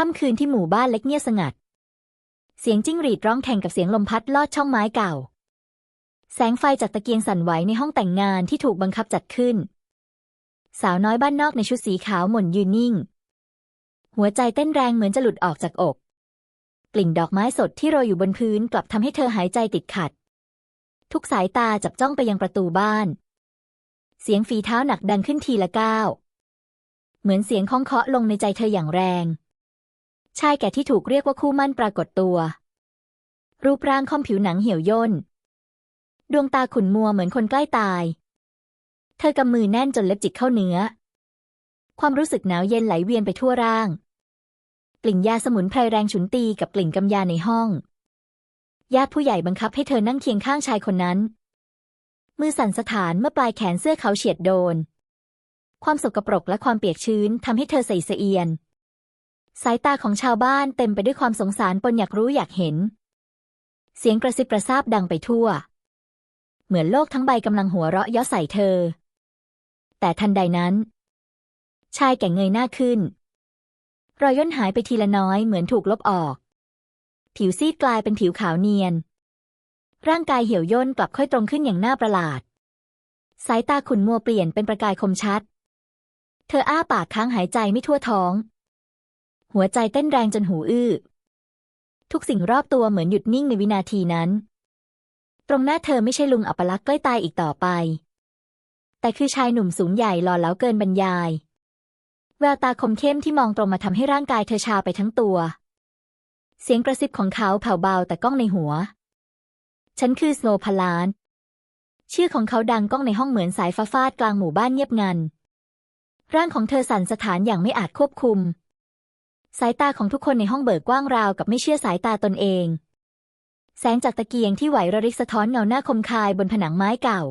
ค่ำคืนที่หมู่บ้านเล็กเงียบสงัด เสียงจิ้งหรีดร้องแข่งกับเสียงลมพัดลอดช่องไม้เก่า แสงไฟจากตะเกียงสั่นไหวในห้องแต่งงานที่ถูกบังคับจัดขึ้น สาวน้อยบ้านนอกในชุดสีขาวหม่นยืนนิ่ง หัวใจเต้นแรงเหมือนจะหลุดออกจากอก กลิ่นดอกไม้สดที่โรยอยู่บนพื้นกลับทำให้เธอหายใจติดขัด ทุกสายตาจับจ้องไปยังประตูบ้าน เสียงฝีเท้าหนักดังขึ้นทีละก้าวเหมือนเสียงค้องเคาะลงในใจเธออย่างแรง ชายแก่ที่ถูกเรียกว่าคู่มั่นปรากฏตัว รูปร่างค่อมผิวหนังเหี่ยวย่น ดวงตาขุ่นมัวเหมือนคนใกล้ตาย เธอกำมือแน่นจนเล็บจิกเข้าเนื้อ ความรู้สึกหนาวเย็นไหลเวียนไปทั่วร่าง กลิ่นยาสมุนไพรแรงฉุนตีกับกลิ่นกำยาในห้อง ญาติผู้ใหญ่บังคับให้เธอนั่งเคียงข้างชายคนนั้น มือสั่นสะท้านเมื่อปลายแขนเสื้อเขาเฉียดโดน ความสกปรกและความเปียกชื้นทำให้เธอใส่เสะเอียน สายตาของชาวบ้านเต็มไปด้วยความสงสารปนอยากรู้อยากเห็น เสียงกระซิบกระซาบดังไปทั่ว เหมือนโลกทั้งใบกำลังหัวเราะเย้อใส่เธอ แต่ทันใดนั้น ชายแก่เงยหน้าขึ้น รอยย่นหายไปทีละน้อยเหมือนถูกลบออก ผิวซีดกลายเป็นผิวขาวเนียน ร่างกายเหี่ยวย่นกลับค่อยตรงขึ้นอย่างน่าประหลาด สายตาขุ่นมัวเปลี่ยนเป็นประกายคมชัด เธออ้าปากค้างหายใจไม่ทั่วท้อง หัวใจเต้นแรงจนหูอื้อ ทุกสิ่งรอบตัวเหมือนหยุดนิ่งในวินาทีนั้น ตรงหน้าเธอไม่ใช่ลุงอัปลักษ์ใกล้ตายอีกต่อไป แต่คือชายหนุ่มสูงใหญ่หล่อเหลาเกินบรรยาย แววตาคมเข้มที่มองตรงมาทำให้ร่างกายเธอชาไปทั้งตัว เสียงกระซิบของเขาแผ่วเบาแต่ก้องในหัว ฉันคือสโนพลานชื่อของเขาดังก้องในห้องเหมือนสายฟ้าฟาดกลางหมู่บ้านเงียบงัน ร่างของเธอสั่นสะท้านอย่างไม่อาจควบคุม สายตาของทุกคนในห้องเบิกกว้างราวกับไม่เชื่อสายตาตนเอง แสงจากตะเกียงที่ไหวระริกสะท้อนเงาหน้าคมคายบนผนังไม้เก่า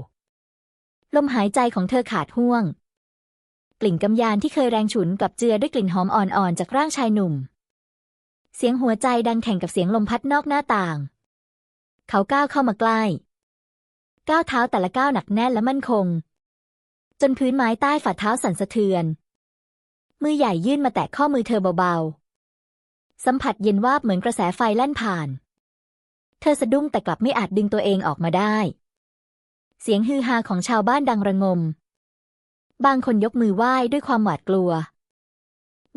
ลมหายใจของเธอขาดห่วง กลิ่นกำยานที่เคยแรงฉุนกับเจือด้วยกลิ่นหอมอ่อนๆจากร่างชายหนุ่ม เสียงหัวใจดังแข่งกับเสียงลมพัดนอกหน้าต่าง เขาก้าวเข้ามาใกล้ ก้าวเท้าแต่ละก้าวหนักแน่นและมั่นคง จนพื้นไม้ใต้ฝ่าเท้าสั่นสะเทือน มือใหญ่ยื่นมาแตะข้อมือเธอเบาๆ สัมผัสเย็นวาบเหมือนกระแสไฟแล่นผ่าน เธอสะดุ้งแต่กลับไม่อาจดึงตัวเองออกมาได้ เสียงฮือฮาของชาวบ้านดังระงม บางคนยกมือไหว้ด้วยความหวาดกลัว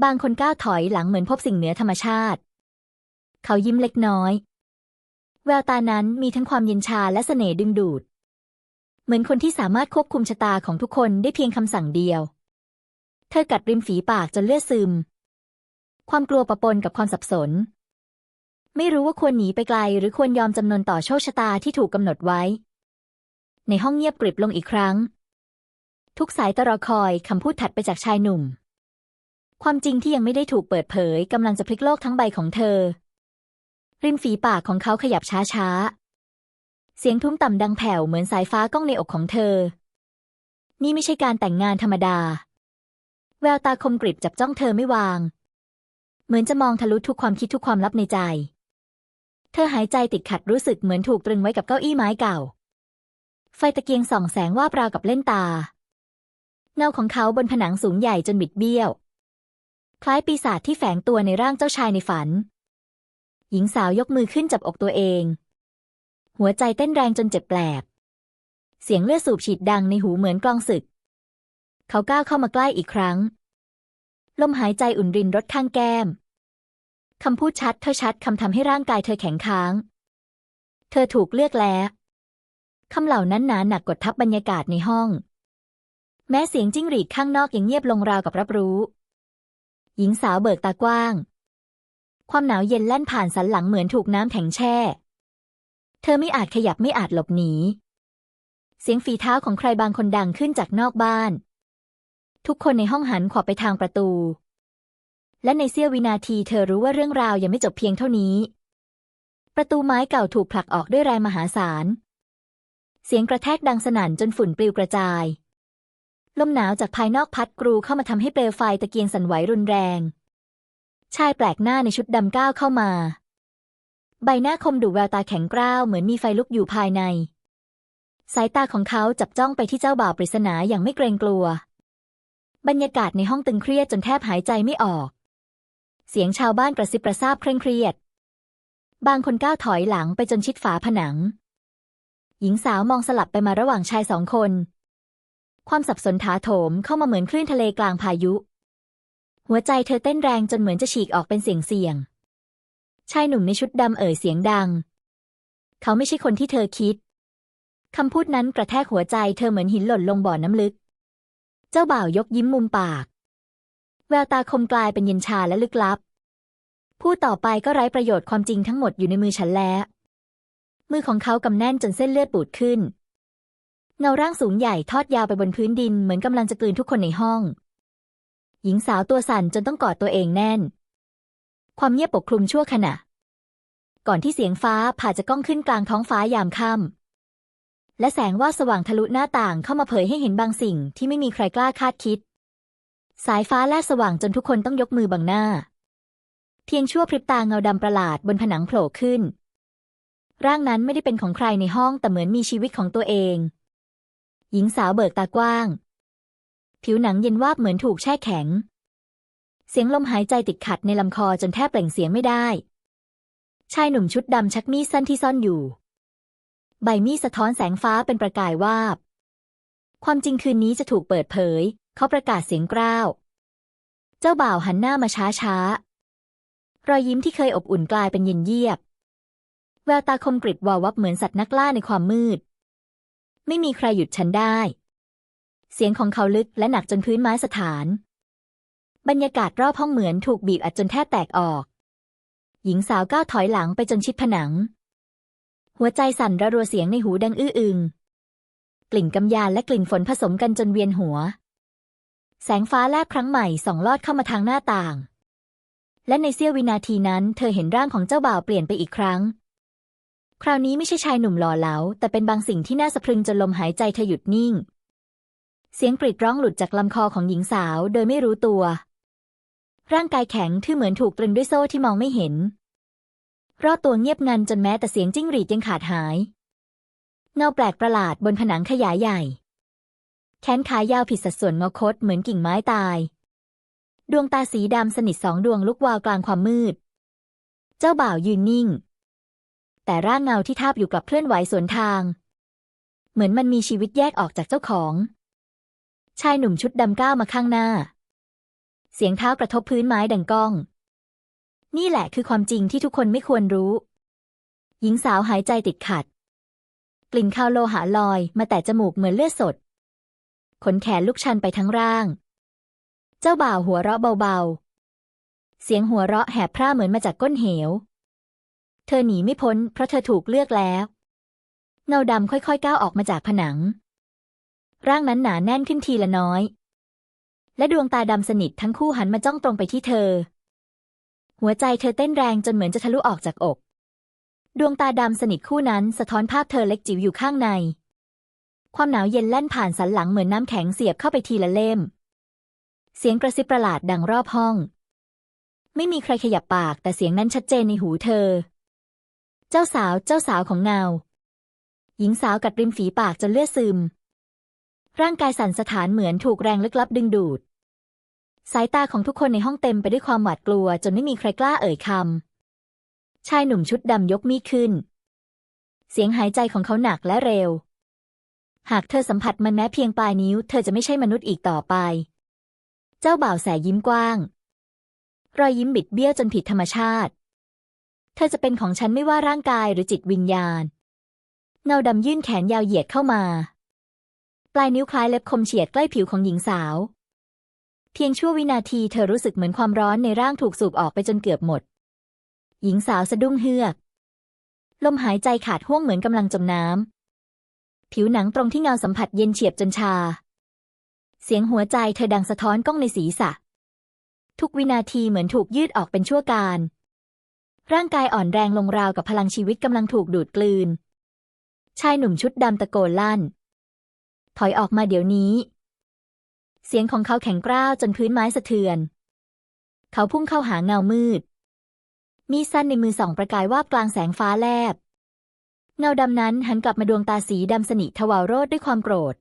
บางคนก้าวถอยหลังเหมือนพบสิ่งเหนือธรรมชาติ เขายิ้มเล็กน้อย แววตานั้นมีทั้งความเย็นชาและเสน่ห์ดึงดูด เหมือนคนที่สามารถควบคุมชะตาของทุกคนได้เพียงคำสั่งเดียว เธอกัดริมฝีปากจนเลือดซึม ความกลัวปะปนกับความสับสน ไม่รู้ว่าควรหนีไปไกลหรือควรยอมจำนนต่อโชคชะตาที่ถูกกำหนดไว้ ในห้องเงียบกริบลงอีกครั้ง ทุกสายตรอคอยคำพูดถัดไปจากชายหนุ่ม ความจริงที่ยังไม่ได้ถูกเปิดเผยกำลังจะพลิกโลกทั้งใบของเธอ ริมฝีปากของเขาขยับช้าๆ เสียงทุ้มต่ำดังแผ่วเหมือนสายฟ้าก้องในอกของเธอ นี่ไม่ใช่การแต่งงานธรรมดา แววตาคมกริบจับจ้องเธอไม่วาง เหมือนจะมองทะลุทุกความคิดทุกความลับในใจ เธอหายใจติดขัดรู้สึกเหมือนถูกตรึงไว้กับเก้าอี้ไม้เก่า ไฟตะเกียงส่องแสงว่าบราวกับเล่นตา เงาของเขาบนผนังสูงใหญ่จนบิดเบี้ยว คล้ายปีศาจที่แฝงตัวในร่างเจ้าชายในฝัน หญิงสาวยกมือขึ้นจับอกตัวเอง หัวใจเต้นแรงจนเจ็บแปลบเสียงเลือดสูบฉีดดังในหูเหมือนกลองศึก เขาก้าวเข้ามาใกล้อีกครั้ง ลมหายใจอุ่นรินรดข้างแก้ม คำพูดชัดเท่าชัดคำทำให้ร่างกายเธอแข็งค้าง เธอถูกเลือกแล้วคำเหล่านั้นหนาหนักกดทับบรรยากาศในห้อง แม้เสียงจิ้งหรีดข้างนอกยังเงียบลงราวกับรับรู้ หญิงสาวเบิกตากว้าง ความหนาวเย็นแล่นผ่านสันหลังเหมือนถูกน้ำแข็งแช่ เธอไม่อาจขยับไม่อาจหลบหนี เสียงฝีเท้าของใครบางคนดังขึ้นจากนอกบ้าน ทุกคนในห้องหันขวบไปทางประตู และในเสี้ยววินาทีเธอรู้ว่าเรื่องราวยังไม่จบเพียงเท่านี้ ประตูไม้เก่าถูกผลักออกด้วยแรงมหาศาล เสียงกระแทกดังสนั่นจนฝุ่นปลิวกระจาย ลมหนาวจากภายนอกพัดกรูเข้ามาทำให้เปลวไฟตะเกียงสั่นไหวรุนแรง ชายแปลกหน้าในชุดดำก้าวเข้ามา ใบหน้าคมดุแววตาแข็งกร้าวเหมือนมีไฟลุกอยู่ภายในสายตาของเขาจับจ้องไปที่เจ้าบ่าวปริศนาอย่างไม่เกรงกลัว บรรยากาศในห้องตึงเครียดจนแทบหายใจไม่ออก เสียงชาวบ้านกระซิบกระซาบเคร่งเครียด บางคนก้าวถอยหลังไปจนชิดฝาผนัง หญิงสาวมองสลับไปมาระหว่างชายสองคน ความสับสนถาโถมเข้ามาเหมือนคลื่นทะเลกลางพายุ หัวใจเธอเต้นแรงจนเหมือนจะฉีกออกเป็นเสียงเสียง ชายหนุ่มในชุดดำเอ่ยเสียงดัง เขาไม่ใช่คนที่เธอคิดคำพูดนั้นกระแทกหัวใจเธอเหมือนหินหล่นลงบ่อน้ำลึก เจ้าบ่าวยกยิ้มมุมปาก แววตาคมกลายเป็นเย็นชาและลึกลับ พูดต่อไปก็ไร้ประโยชน์ความจริงทั้งหมดอยู่ในมือฉันแล้ว มือของเขากำแน่นจนเส้นเลือดปูดขึ้น เงาร่างสูงใหญ่ทอดยาวไปบนพื้นดินเหมือนกำลังจะกลืนทุกคนในห้อง หญิงสาวตัวสั่นจนต้องกอดตัวเองแน่น ความเงียบปกคลุมชั่วขณะ ก่อนที่เสียงฟ้าผ่าจะก้องขึ้นกลางท้องฟ้ายามค่ำ และแสงว่าสว่างทะลุหน้าต่างเข้ามาเผยให้เห็นบางสิ่งที่ไม่มีใครกล้าคาดคิด สายฟ้าแลบสว่างจนทุกคนต้องยกมือบังหน้า เพียงชั่วพริบตาเงาดำประหลาดบนผนังโผล่ขึ้น ร่างนั้นไม่ได้เป็นของใครในห้องแต่เหมือนมีชีวิตของตัวเอง หญิงสาวเบิกตากว้าง ผิวหนังเย็นวาบเหมือนถูกแช่แข็ง เสียงลมหายใจติดขัดในลำคอจนแทบเปล่งเสียงไม่ได้ ชายหนุ่มชุดดำชักมีดสั้นที่ซ่อนอยู่ ใบมีดสะท้อนแสงฟ้าเป็นประกายวาบ ความจริงคืนนี้จะถูกเปิดเผย เขาประกาศเสียงกร้าว เจ้าบ่าวหันหน้ามาช้าช้ารอยยิ้มที่เคยอบอุ่นกลายเป็นเย็นเยียบ แววตาคมกริบวาววับเหมือนสัตว์นักล่าในความมืด ไม่มีใครหยุดฉันได้ เสียงของเขาลึกและหนักจนพื้นไม้สถาน บรรยากาศรอบห้องเหมือนถูกบีบอัดจนแทบแตกออก หญิงสาวก้าวถอยหลังไปจนชิดผนัง หัวใจสั่นระรัวเสียงในหูดังอื้ออึง กลิ่นกำยานและกลิ่นฝนผสมกันจนเวียนหัว แสงฟ้าแลบครั้งใหม่ส่องลอดเข้ามาทางหน้าต่าง และในเสี้ยววินาทีนั้น เธอเห็นร่างของเจ้าบ่าวเปลี่ยนไปอีกครั้ง คราวนี้ไม่ใช่ชายหนุ่มหล่อเหลา แต่เป็นบางสิ่งที่น่าสะพรึงจนลมหายใจเธอหยุดนิ่ง เสียงกรีดร้องหลุดจากลำคอของหญิงสาวโดยไม่รู้ตัว ร่างกายแข็งที่อเหมือนถูกตรึงด้วยโซ่ที่มองไม่เห็น รอบตัวเงียบงันจนแม้แต่เสียงจิ้งหรีดยังขาดหาย เงาแปลกประหลาดบนผนังขยายใหญ่ แขนขายาวผิดสัดส่วนงอคดเหมือนกิ่งไม้ตาย ดวงตาสีดำสนิทสองดวงลุกวาวกลางความมืด เจ้าบ่าวยืนนิ่ง แต่ร่างเงาที่ทาบอยู่กลับเคลื่อนไหวสวนทาง เหมือนมันมีชีวิตแยกออกจากเจ้าของ ชายหนุ่มชุดดำก้าวมาข้างหน้า เสียงเท้ากระทบพื้นไม้ดังก้อง นี่แหละคือความจริงที่ทุกคนไม่ควรรู้ หญิงสาวหายใจติดขัด กลิ่นคาวโลหะลอยมาแต่จมูกเหมือนเลือดสด ขนแขนลุกชันไปทั้งร่าง เจ้าบ่าวหัวเราะเบาๆ เสียงหัวเราะแหบพร่าเหมือนมาจากก้นเหว เธอหนีไม่พ้นเพราะเธอถูกเลือกแล้ว เงาดำค่อยๆก้าวออกมาจากผนัง ร่างนั้นหนาแน่นขึ้นทีละน้อย และดวงตาดำสนิททั้งคู่หันมาจ้องตรงไปที่เธอ หัวใจเธอเต้นแรงจนเหมือนจะทะลุออกจากอก ดวงตาดำสนิทคู่นั้นสะท้อนภาพเธอเล็กจิ๋วอยู่ข้างใน ความหนาวเย็นแล่นผ่านสันหลังเหมือนน้ำแข็งเสียบเข้าไปทีละเล่ม เสียงกระซิบประหลาดดังรอบห้อง ไม่มีใครขยับปากแต่เสียงนั้นชัดเจนในหูเธอ เจ้าสาวเจ้าสาวของเงา หญิงสาวกัดริมฝีปากจนเลือดซึม ร่างกายสั่นสะท้านเหมือนถูกแรงลึกลับดึงดูด สายตาของทุกคนในห้องเต็มไปด้วยความหวาดกลัว จนไม่มีใครกล้าเอ่ยคำ ชายหนุ่มชุดดำยกมีดขึ้น เสียงหายใจของเขาหนักและเร็ว หากเธอสัมผัสมันแม้เพียงปลายนิ้ว เธอจะไม่ใช่มนุษย์อีกต่อไป เจ้าบ่าวแสยิ้มกว้าง รอยยิ้มบิดเบี้ยวจนผิดธรรมชาติ เธอจะเป็นของฉันไม่ว่าร่างกายหรือจิตวิญญาณ เงาดำยื่นแขนยาวเหยียดเข้ามา ปลายนิ้วคล้ายเล็บคมเฉียดใกล้ผิวของหญิงสาว พียงชั่ววินาทีเธอรู้สึกเหมือนความร้อนในร่างถูกสูบออกไปจนเกือบหมด หญิงสาวสะดุ้งเฮือก ลมหายใจขาดห่วงเหมือนกำลังจมน้ำ ผิวหนังตรงที่เงาสัมผัสเย็นเฉียบจนชา เสียงหัวใจเธอดังสะท้อนก้องในศีรษะ ทุกวินาทีเหมือนถูกยืดออกเป็นชั่วการ ร่างกายอ่อนแรงลงราวกับพลังชีวิตกำลังถูกดูดกลืน ชายหนุ่มชุดดำตะโกนลั่น ถอยออกมาเดี๋ยวนี้ เสียงของเขาแข็งกร้าวจนพื้นไม้สะเทือน เขาพุ่งเข้าหาเงามืด มีสั้นในมือส่องประกายวาบกลางแสงฟ้าแลบ เงาดำนั้นหันกลับมาดวงตาสีดำสนิททวารโรดด้วยความโกรธ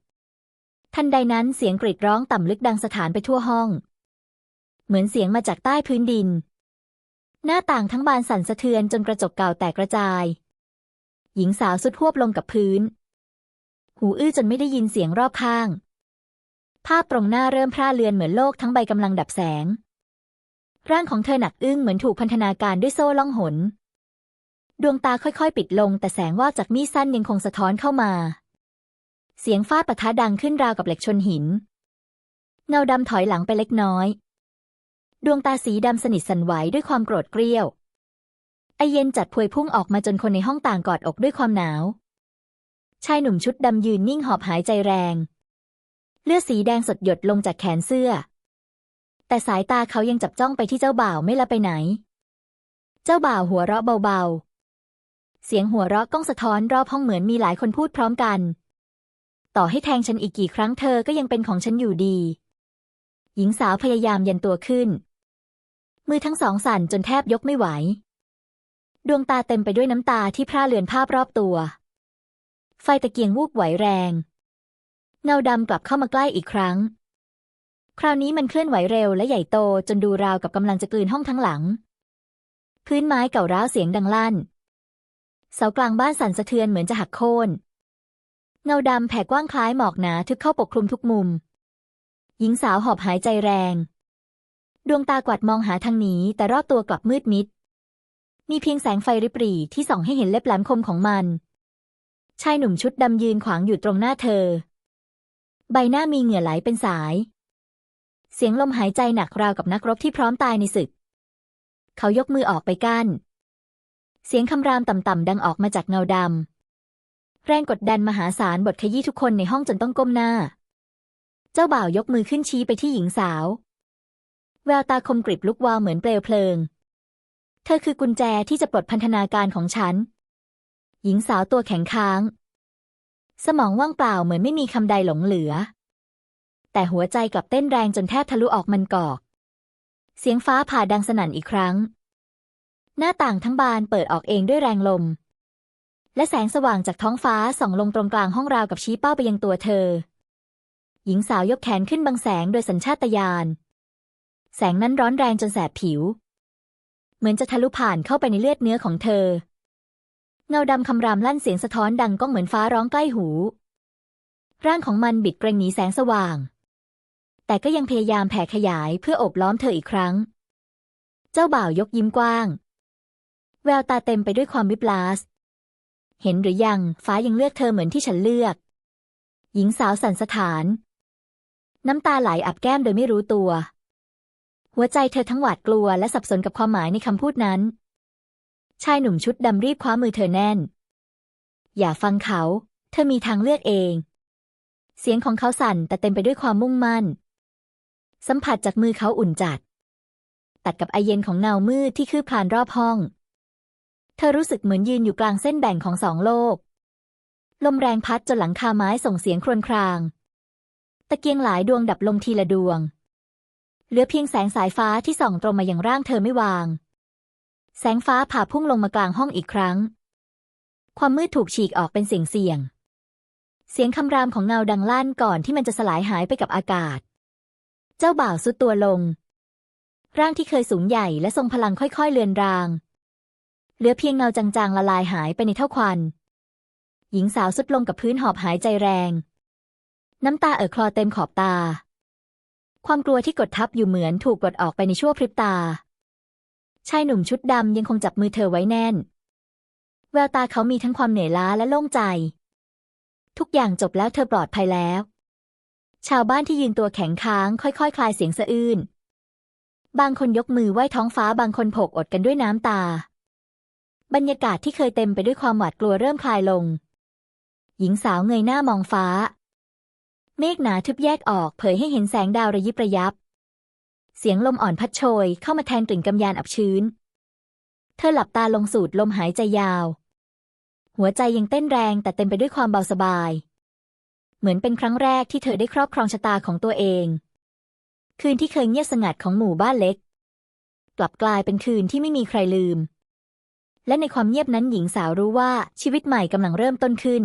ทันใดนั้นเสียงกรีดร้องต่ำลึกดังสถานไปทั่วห้อง เหมือนเสียงมาจากใต้พื้นดิน หน้าต่างทั้งบานสั่นสะเทือนจนกระจกเก่าแตกกระจาย หญิงสาวสุดหวบลงกับพื้น หูอื้อจนไม่ได้ยินเสียงรอบข้าง ภาพตรงหน้าเริ่มพร่าเลือนเหมือนโลกทั้งใบกำลังดับแสง ร่างของเธอหนักอึ้งเหมือนถูกพันธนาการด้วยโซ่ล่องหน ดวงตาค่อยๆ ปิดลง แต่แสงวาวจากมีดสั้นยังคงสะท้อนเข้ามา เสียงฟาดปะทะดังขึ้นราวกับเหล็กชนหิน เงาดำถอยหลังไปเล็กน้อย ดวงตาสีดำสนิทสั่นไหวด้วยความโกรธเกรี้ยวไอเย็นจัดพวยพุ่งออกมาจนคนในห้องต่างกอดอกด้วยความหนาว ชายหนุ่มชุดดำยืนนิ่งหอบหายใจแรง เลือดสีแดงสดหยดลงจากแขนเสื้อ แต่สายตาเขายังจับจ้องไปที่เจ้าบ่าวไม่ละไปไหน เจ้าบ่าวหัวเราะเบาๆ เสียงหัวเราะก้องสะท้อนรอบห้องเหมือนมีหลายคนพูดพร้อมกัน ต่อให้แทงฉันอีกกี่ครั้งเธอก็ยังเป็นของฉันอยู่ดี หญิงสาวพยายามยันตัวขึ้น มือทั้งสองสั่นจนแทบยกไม่ไหว ดวงตาเต็มไปด้วยน้ำตาที่พร่าเลือนภาพรอบตัว ไฟตะเกียงวูบไหวแรง เงาดำกลับเข้ามาใกล้อีกครั้ง คราวนี้มันเคลื่อนไหวเร็วและใหญ่โตจนดูราวกับกำลังจะกลืนห้องทั้งหลัง พื้นไม้เก่าร้าวเสียงดังลั่น เสากลางบ้านสั่นสะเทือนเหมือนจะหักโค่น เงาดำแผ่กว้างคล้ายหมอกหนาทึบเข้าปกคลุมทุกมุม หญิงสาวหอบหายใจแรง ดวงตากวัดมองหาทางหนีแต่รอบตัวกลับมืดมิด มีเพียงแสงไฟริบหรี่ที่ส่องให้เห็นเล็บแหลมคมของมันชายหนุ่มชุดดำยืนขวางอยู่ตรงหน้าเธอ ใบหน้ามีเหงื่อไหลเป็นสาย เสียงลมหายใจหนักราวกับนักรบที่พร้อมตายในศึก เขายกมือออกไปกั้น เสียงคำรามต่ำๆดังออกมาจากเงาดำ แรงกดดันมหาศาลบทขยี้ทุกคนในห้องจนต้องก้มหน้า เจ้าบ่าวยกมือขึ้นชี้ไปที่หญิงสาว แววตาคมกริบลุกวาวเหมือนเปลวเพลิง เธอคือกุญแจที่จะปลดพันธนาการของฉัน หญิงสาวตัวแข็งค้าง สมองว่างเปล่าเหมือนไม่มีคำใดหลงเหลือ แต่หัวใจกลับเต้นแรงจนแทบทะลุออกมันกอก เสียงฟ้าผ่าดังสนั่นอีกครั้ง หน้าต่างทั้งบานเปิดออกเองด้วยแรงลม และแสงสว่างจากท้องฟ้าส่องลงตรงกลางห้องราวกับชี้เป้าไปยังตัวเธอ หญิงสาวยกแขนขึ้นบังแสงโดยสัญชาตญาณแสงนั้นร้อนแรงจนแสบผิว เหมือนจะทะลุผ่านเข้าไปในเลือดเนื้อของเธอ เงาดำคำรามลั่นเสียงสะท้อนดังก้องเหมือนฟ้าร้องใกล้หู ร่างของมันบิดเกรงหนีแสงสว่าง แต่ก็ยังพยายามแผ่ขยายเพื่อโอบล้อมเธออีกครั้ง เจ้าบ่าวยกยิ้มกว้าง แววตาเต็มไปด้วยความวิปลาส เห็นหรือยังฟ้ายังเลือกเธอเหมือนที่ฉันเลือก หญิงสาวสั่นสะท้าน น้ำตาไหลอับแก้มโดยไม่รู้ตัว หัวใจเธอทั้งหวาดกลัวและสับสนกับความหมายในคำพูดนั้น ชายหนุ่มชุดดำรีบคว้ามือเธอแน่น อย่าฟังเขา เธอมีทางเลือกเอง เสียงของเขาสั่นแต่เต็มไปด้วยความมุ่งมั่น สัมผัสจากมือเขาอุ่นจัด ตัดกับไอเย็นของเงามืดที่คืบคลานรอบห้อง เธอรู้สึกเหมือนยืนอยู่กลางเส้นแบ่งของสองโลก ลมแรงพัดจนหลังคาไม้ส่งเสียงครวญคราง ตะเกียงหลายดวงดับลงทีละดวง เหลือเพียงแสงสายฟ้าที่ส่องตรงมาอย่างร่างเธอไม่วาง แสงฟ้าผ่าพุ่งลงมากลางห้องอีกครั้ง ความมืดถูกฉีกออกเป็นเสียงเสียง เสียงคำรามของเงาดังลั่นก่อนที่มันจะสลายหายไปกับอากาศ เจ้าบ่าวสุดตัวลง ร่างที่เคยสูงใหญ่และทรงพลังค่อยๆเลือนราง เหลือเพียงเงาจางๆละลายหายไปในเท่าควัน หญิงสาวสุดลงกับพื้นหอบหายใจแรง น้ำตาเอ่อคลอเต็มขอบตา ความกลัวที่กดทับอยู่เหมือนถูกกดออกไปในชั่วพริบตา ชายหนุ่มชุดดำยังคงจับมือเธอไว้แน่น แววตาเขามีทั้งความเหนื่อยล้าและโล่งใจ ทุกอย่างจบแล้วเธอปลอดภัยแล้ว ชาวบ้านที่ยืนตัวแข็งค้าง ค่อยๆคคลายเสียงสะอื้น บางคนยกมือไหว้ท้องฟ้าบางคนโผกอดกันด้วยน้ำตา บรรยากาศที่เคยเต็มไปด้วยความหวาดกลัวเริ่มคลายลง หญิงสาวเงยหน้ามองฟ้า เมฆหนาทึบแยกออกเผยให้เห็นแสงดาวระยิบระยับ เสียงลมอ่อนพัดโชยเข้ามาแทนกลิ่นกำยานอับชื้น เธอหลับตาลงสูดลมหายใจยาว หัวใจยังเต้นแรงแต่เต็มไปด้วยความเบาสบาย เหมือนเป็นครั้งแรกที่เธอได้ครอบครองชะตาของตัวเอง คืนที่เคยเงียบสงัดของหมู่บ้านเล็ก กลับกลายเป็นคืนที่ไม่มีใครลืม และในความเงียบนั้นหญิงสาวรู้ว่าชีวิตใหม่กำลังเริ่มต้นขึ้น